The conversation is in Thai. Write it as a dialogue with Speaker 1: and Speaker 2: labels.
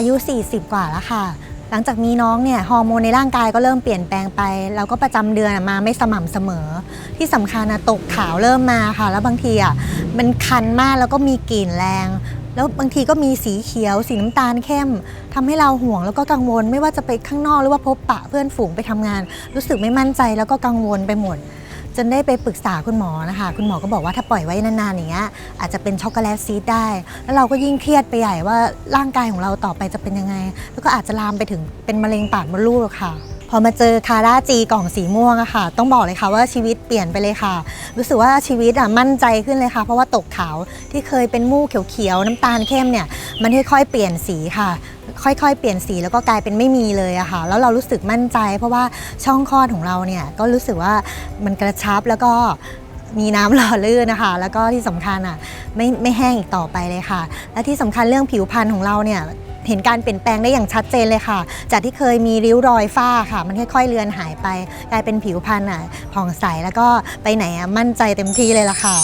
Speaker 1: ายุ 40 กว่าแล้วค่ะ หลังจากมีน้องเนี่ยฮอร์โมนในร่างกายก็เริ่มเปลี่ยนแปลงไป แล้วก็ประจำเดือนมาไม่สม่ำเสมอ ที่สำคัญนะตกขาวเริ่มมาค่ะ แล้วบางทีอะมันคันมากแล้วก็มีกลิ่นแรง แล้วบางทีก็มีสีเขียว สีน้ำตาลเข้มทำให้เราห่วงแล้วก็กังวล ไม่ว่าจะไปข้างนอกหรือว่าพบปะเพื่อนฝูงไปทำงาน รู้สึกไม่มั่นใจแล้วก็กังวลไปหมด จนได้ไปปรึกษาคุณหมอนะคะ คุณหมอก็บอกว่าถ้าปล่อยไว้นานๆอย่างเงี้ยอาจจะเป็นช็อกโกแลตซีดได้ แล้วเราก็ยิ่งเครียดไปใหญ่ว่าร่างกายของเราต่อไปจะเป็นยังไง แล้วก็อาจจะลามไปถึงเป็นมะเร็งปากมดลูกค่ะ พอมาเจอคาร่าจีกล่องสีม่วงอะค่ะ ต้องบอกเลยค่ะว่าชีวิตเปลี่ยนไปเลยค่ะ รู้สึกว่าชีวิตอะมั่นใจขึ้นเลยค่ะ เพราะว่าตกขาวที่เคยเป็นมูกเขียวๆน้ำตาลเข้มเนี่ยมันค่อยๆเปลี่ยนสีค่ะ ค่อยๆ เปลี่ยนสีแล้วก็กลายเป็นไม่มีเลยอะค่ะแล้วเรารู้สึกมั่นใจ เพราะว่าช่องคลอดของเราเนี่ยก็รู้สึกว่ามันกระชับแล้วก็มีน้ำหล่อลื่นนะคะ แล้วก็ที่สำคัญอะไม่ไม่แห้งอีกต่อไปเลยค่ะ และที่สำคัญเรื่องผิวพรรณของเราเนี่ยเห็นการเปลี่ยนแปลงได้อย่างชัดเจนเลยค่ะ จากที่เคยมีริ้วรอยฝ้าค่ะ มันค่อยๆเลือนหายไป กลายเป็นผิวพรรณอะผ่องใสแล้วก็ไปไหนอะมั่นใจเต็มที่เลยล่ะค่ะ